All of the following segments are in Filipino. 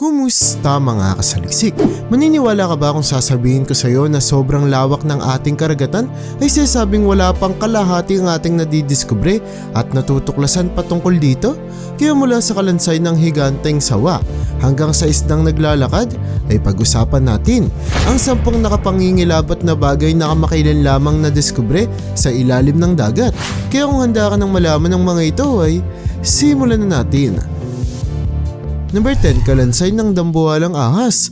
Kumusta mga kasaliksik? Maniniwala ka ba kung sasabihin ko sa iyo na sobrang lawak ng ating karagatan ay sinasabing wala pang kalahati ang ating nadidiskubre at natutuklasan patungkol dito? Kaya mula sa kalansay ng higanteng sawa hanggang sa isdang naglalakad ay pag-usapan natin ang sampung nakapangingilabot na bagay na kamakailan lamang na diskubre sa ilalim ng dagat. Kaya kung handa ka ng malaman ng mga ito ay simulan na natin. Number 10, kalansay ng dambuhalang ahas.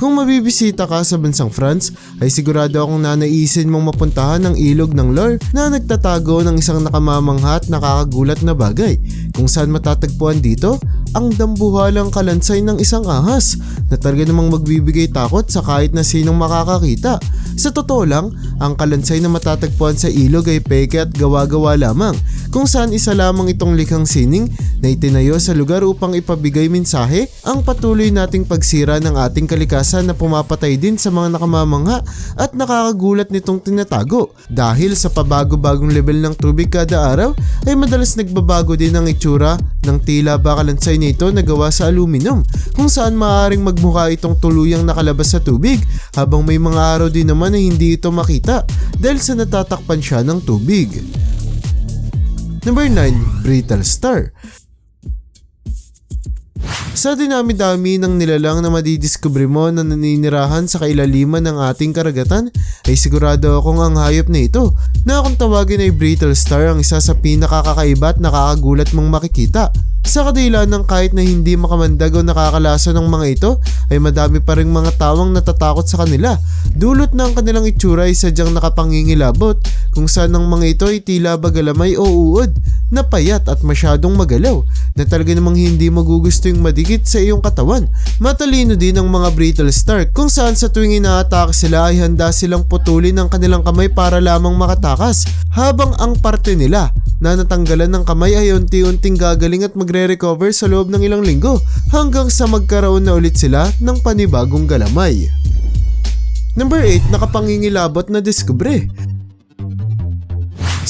Kung mabibisita ka sa bansang France, ay sigurado akong nanaisin mong mapuntahan ang ilog ng Lore na nagtatago ng isang nakamamangha at nakakagulat na bagay. Kung saan matatagpuan dito, ang dambuhalang kalansay ng isang ahas na talaga namang magbibigay takot sa kahit na sinong makakakita. Sa totoo lang, ang kalansay na matatagpuan sa ilog ay peke at gawa-gawa lamang kung saan isa lamang itong likhang sining na itinayo sa lugar upang ipabigay mensahe ang patuloy nating pagsira ng ating kalikasan na pumapatay din sa mga nakamamangha at nakakagulat nitong tinatago. Dahil sa pabago-bagong level ng tubig kada araw ay madalas nagbabago din ang itsura ng tila bakalansay nito na gawa sa aluminum kung saan maaaring magmukha itong tuluyang nakalabas sa tubig habang may mga araw din naman na hindi ito makita dahil sa natatakpan siya ng tubig. Number 9, Brittle Star. Sa dinami-dami ng nilalang na madidiskubre mo na naninirahan sa kailaliman ng ating karagatan, ay sigurado akong ang hayop na ito na kung tawagin ay Brittle Star ang isa sa pinakakakaiba at nakakagulat mong makikita. Sa kadila ng kahit na hindi makamandag o nakakalasa ng mga ito ay madami pa rin mga tawang natatakot sa kanila. Dulot ng kanilang itsura ay sadyang nakapangingilabot kung saan ang mga ito ay tila bagalamay o uod na payat at masyadong magalaw na talaga namang hindi magugusto yung madikit sa iyong katawan. Matalino din ang mga brittle star kung saan sa tuwing inaatake sila ay handa silang putulin ang kanilang kamay para lamang makatakas habang ang parte nila na natanggalan ng kamay ay unti-unting gagaling at magre-recover sa loob ng ilang linggo hanggang sa magkaroon na ulit sila ng panibagong galamay. Number 8, nakapangingilabot na diskubre.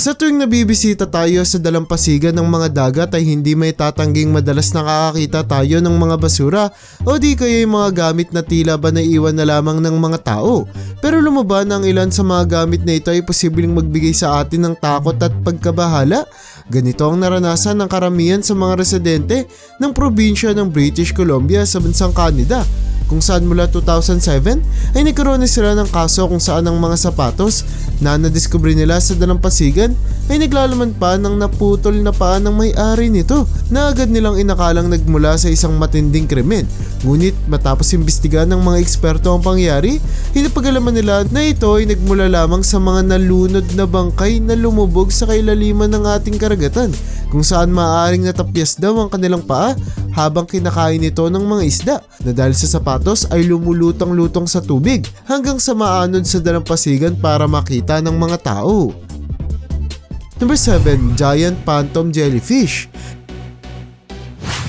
Sa tuwing nabibisita tayo sa dalampasigan ng mga dagat ay hindi may tatangging madalas nakakakita tayo ng mga basura o di kaya yung mga gamit na tila ba naiwan na lamang ng mga tao. Pero lumaban ang ilan sa mga gamit na ito ay posibleng magbigay sa atin ng takot at pagkabahala. Ganito ang naranasan ng karamihan sa mga residente ng probinsya ng British Columbia sa bansang Canada kung saan mula 2007 ay nagkaroon na sila ng kaso kung saan ang mga sapatos na nadiskubre nila sa dalampasigan ay naglalaman pa ng naputol na paa ng may-ari nito na agad nilang inakalang nagmula sa isang matinding krimen. Ngunit matapos imbestigahan ng mga eksperto ang pangyari, hinapagalaman nila na ito ay nagmula lamang sa mga nalunod na bangkay na lumubog sa kailaliman ng ating karagatan kung saan maaaring natapyas daw ang kanilang paa habang kinakain ito ng mga isda na dahil sa sapatos ay lumulutang-lutong sa tubig hanggang sa maanod sa dalampasigan para makita ng mga tao. Number 7, Giant Phantom Jellyfish.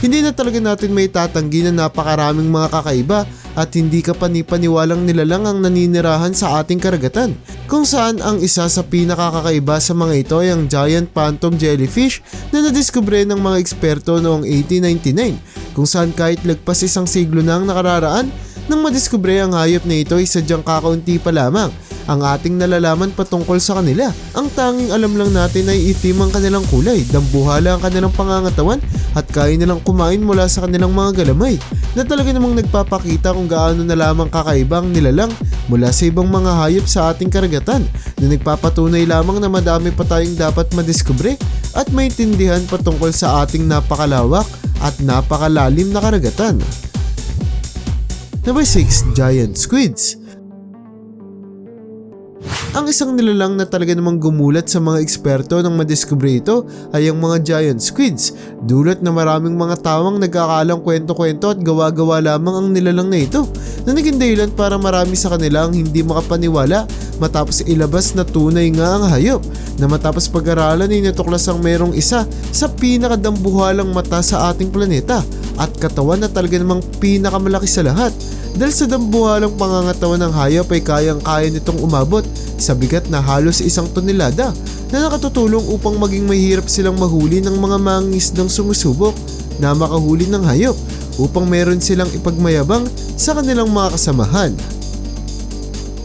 Hindi na talaga natin may tatanggi na napakaraming mga kakaiba at hindi ka panipaniwalang nilalang ang naninirahan sa ating karagatan. Kung saan ang isa sa pinakakakaiba sa mga ito ay ang giant phantom jellyfish na nadiskubre ng mga eksperto noong 1899 kung saan kahit lagpas isang siglo na ang nakararaan nang madiskubre ang hayop na ito ay sadyang kakaunti pa lamang ang ating nalalaman patungkol sa kanila. Ang tanging alam lang natin ay itim ang kanilang kulay, dambuhala ang kanilang pangangatawan at kaya nilang kumain mula sa kanilang mga galamay na talaga namang nagpapakita kung gaano na lamang kakaibang nilalang mula sa ibang mga hayop sa ating karagatan na nagpapatunay lamang na madami pa tayong dapat madiskubre at maintindihan patungkol sa ating napakalawak at napakalalim na karagatan. Number 6, Giant Squids. Ang isang nilalang na talaga namang gumulat sa mga eksperto nang madiskubre ito ay ang mga giant squids. Dulot na maraming mga tawang nagkakalang kwento-kwento at gawa-gawa lamang ang nilalang na ito na naging dahilan para marami sa kanila ang hindi makapaniwala matapos ilabas na tunay nga ang hayop na matapos pag-aralan ay natuklas ang merong isa sa pinakadambuhalang mata sa ating planeta at katawan na talaga namang pinakamalaki sa lahat dahil sa dambuhalang pangangatawan ng hayop ay kayang-kaya nitong umabot sa bigat na halos isang tonelada na nakatutulong upang maging mahirap silang mahuli ng mga mangisdang sumusubok na makahuli ng hayop upang meron silang ipagmayabang sa kanilang mga kasamahan.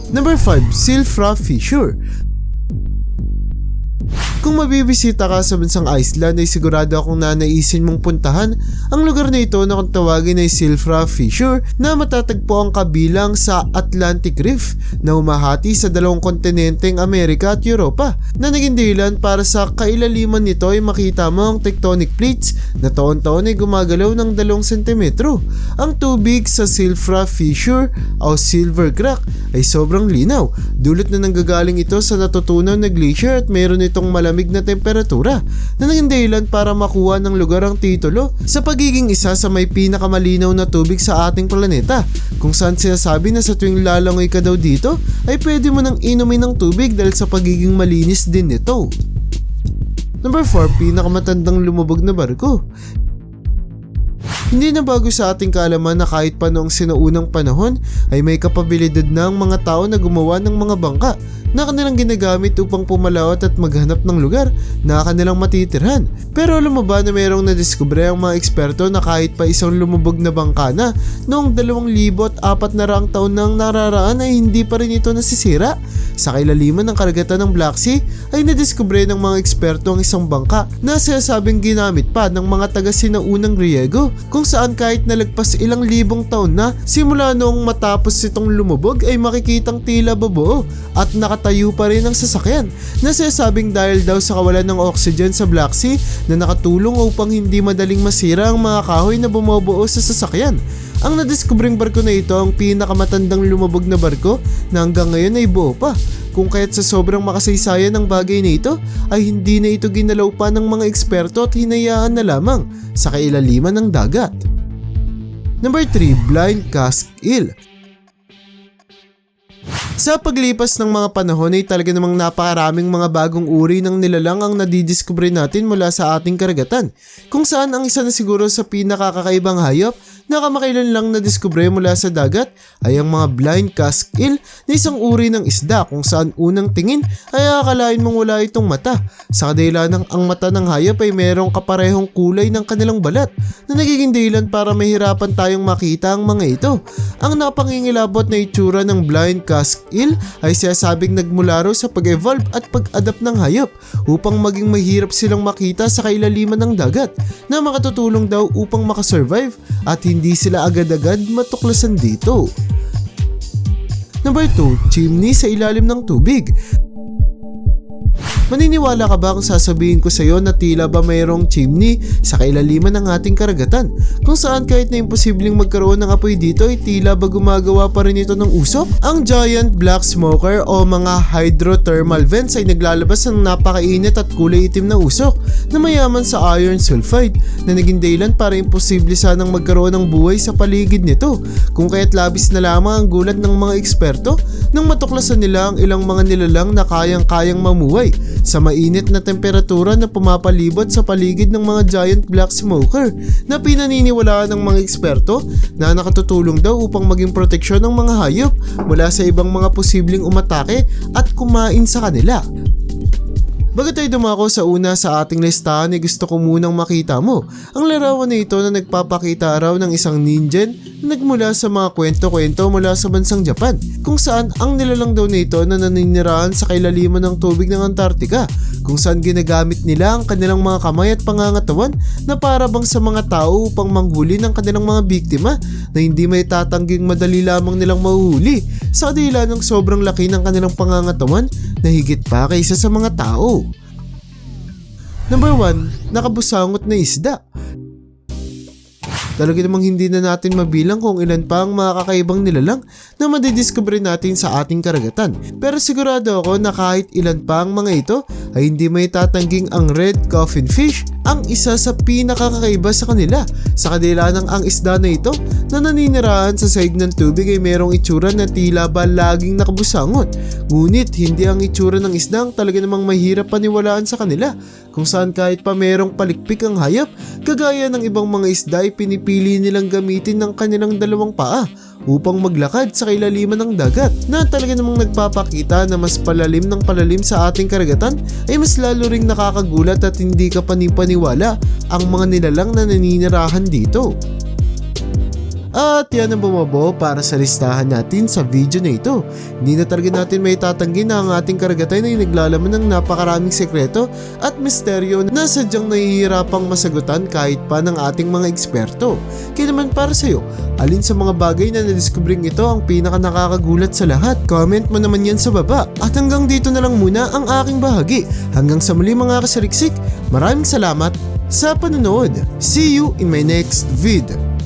Number 5, Silfra Fissure. Kung mabibisita ka sa bansang Iceland ay sigurado akong nanaisin mong puntahan ang lugar na ito na kung tawagin ay Silfra Fissure na matatagpo ang kabilang sa Atlantic Reef na humahati sa dalawang kontinenteng Amerika at Europa na naging dahilan para sa kailaliman nito ay makita mo ang tectonic plates na taon-taon ay gumagalaw ng 2 cm. Ang tubig sa Silfra Fissure o Silver Crack ay sobrang linaw dulot na nanggagaling ito sa natutunaw na glacier at mayroon itong malamig na temperatura na naging dahilan para makuha ng lugar ang titulo sa pagiging isa sa may pinakamalinaw na tubig sa ating planeta kung saan sinasabi na sa tuwing lalangoy ka daw dito ay pwede mo nang inumin ng tubig dahil sa pagiging malinis din nito. Number 4, pinakamatandang lumubog na barko. Hindi na bago sa ating kaalaman na kahit pa noong sinaunang panahon ay may kapabilidad na ang mga tao na gumawa ng mga bangka na kanilang ginagamit upang pumalawat at maghanap ng lugar na kanilang matitirhan. Pero alam mo ba na mayroong nadiskubre ang mga eksperto na kahit pa isang lumubog na bangka na noong 2004 na raang taon nang nararaan ay hindi pa rin ito nasisira? Sa kailaliman ng karagatan ng Black Sea ay nadiskubre ng mga eksperto ang isang bangka na sinasabing ginamit pa ng mga taga sinaunang Griego kung saan kahit nalagpas ilang libong taon na simula noong matapos itong lumubog ay makikitang tila babuo at nakatayo pa rin ang sasakyan na sinasabing dahil daw sa kawalan ng oxygen sa Black Sea na nakatulong upang hindi madaling masira ang mga kahoy na bumubuo sa sasakyan. Ang nadiskubring barko na ito ang pinakamatandang lumubog na barko na hanggang ngayon ay buo pa. Kung kaya't sa sobrang makasaysayan ng bagay na ito ay hindi na ito ginalaw pa ng mga eksperto at hinayaan na lamang sa kailaliman ng dagat. Number 3, Blind Cask Eel. Sa paglipas ng mga panahon ay talaga namang napakaraming mga bagong uri ng nilalang ang nadidiskubre natin mula sa ating karagatan, kung saan ang isa na siguro sa pinakakakaibang hayop na kamakailan lang nadiskubre mula sa dagat ay ang mga blind cask eel na isang uri ng isda kung saan unang tingin ay akalain mong wala itong mata. Sa kadahilan ng ang mata ng hayop ay merong kaparehong kulay ng kanilang balat na nagiging dahilan para mahirapan tayong makita ang mga ito. Ang napangingilabot na itsura ng blind cask eel ay sinasabing nagmula raw sa pag-evolve at pag-adapt ng hayop upang maging mahirap silang makita sa kailaliman ng dagat na makatutulong daw upang makasurvive at hindi sila agad-agad matuklasan dito. Number 2, chimney sa ilalim ng tubig. Maniniwala ka ba kung sasabihin ko sa iyo na tila ba mayroong chimney sa kailaliman ng ating karagatan? Kung saan kahit na imposibleng magkaroon ng apoy dito ay tila ba gumagawa pa rin ito ng usok? Ang giant black smoker o mga hydrothermal vents ay naglalabas ng napakainit at kulay itim na usok na mayaman sa iron sulfide na naging dahilan para imposible sanang magkaroon ng buhay sa paligid nito. Kung kaya't labis na lamang ang gulat ng mga eksperto nang matuklasan nila ang ilang mga nilalang na kayang-kayang mamuhay sa mainit na temperatura na pumapalibot sa paligid ng mga giant black smoker na pinaniniwalaan ng mga eksperto na nakatutulong daw upang maging proteksyon ng mga hayop mula sa ibang mga posibleng umatake at kumain sa kanila. Bago tayo dumako sa una sa ating listahan ay gusto ko munang makita mo ang larawan na ito na nagpapakita raw ng isang ninjen nagmula sa mga kwento-kwento mula sa bansang Japan kung saan ang nilalang daw nito na naninirahan sa kailaliman ng tubig ng Antarctica kung saan ginagamit nila ang kanilang mga kamay at pangangatawan na para bang sa mga tao upang manghuli ng kanilang mga biktima na hindi may tatangging madali lamang nilang mahuhuli sa kadila ng sobrang laki ng kanilang pangangatawan na higit pa kaysa sa mga tao. Number 1, nakabusangot na isda. Talaga namang hindi na natin mabilang kung ilan pa ang mga kakaibang nilalang na madidiscover natin sa ating karagatan. Pero sigurado ako na kahit ilan pa ang mga ito ay hindi may tatangging ang red coffin fish ang isa sa pinakakakaiba sa kanila. Sa kadila ng ang isda na ito na naninirahan sa saig ng tubig ay merong itsura na tila ba laging nakabusangot. Ngunit hindi ang itsura ng isda ang talaga namang mahirap paniwalaan sa kanila kung saan kahit pa merong palikpik ang hayop, kagaya ng ibang mga isda ay pinipili nilang gamitin ng kanilang dalawang paa upang maglakad sa kailaliman ng dagat na talaga namang nagpapakita na mas palalim ng palalim sa ating karagatan ay mas lalo ring nakakagulat at hindi ka panipaniwala ang mga nilalang na naninirahan dito. At yan ang bumabuo para sa listahan natin sa video na ito. Hindi na talaga natin may tatanggi na ang ating karagatan ay naglalaman ng napakaraming sekreto at misteryo na sadyang nahihirapang masagutan kahit pa ng ating mga eksperto. Kaya naman para sa'yo, alin sa mga bagay na nadiskubring ito ang pinaka nakakagulat sa lahat? Comment mo naman yan sa baba. At hanggang dito na lang muna ang aking bahagi. Hanggang sa muli mga kasariksik, maraming salamat sa panonood. See you in my next vid.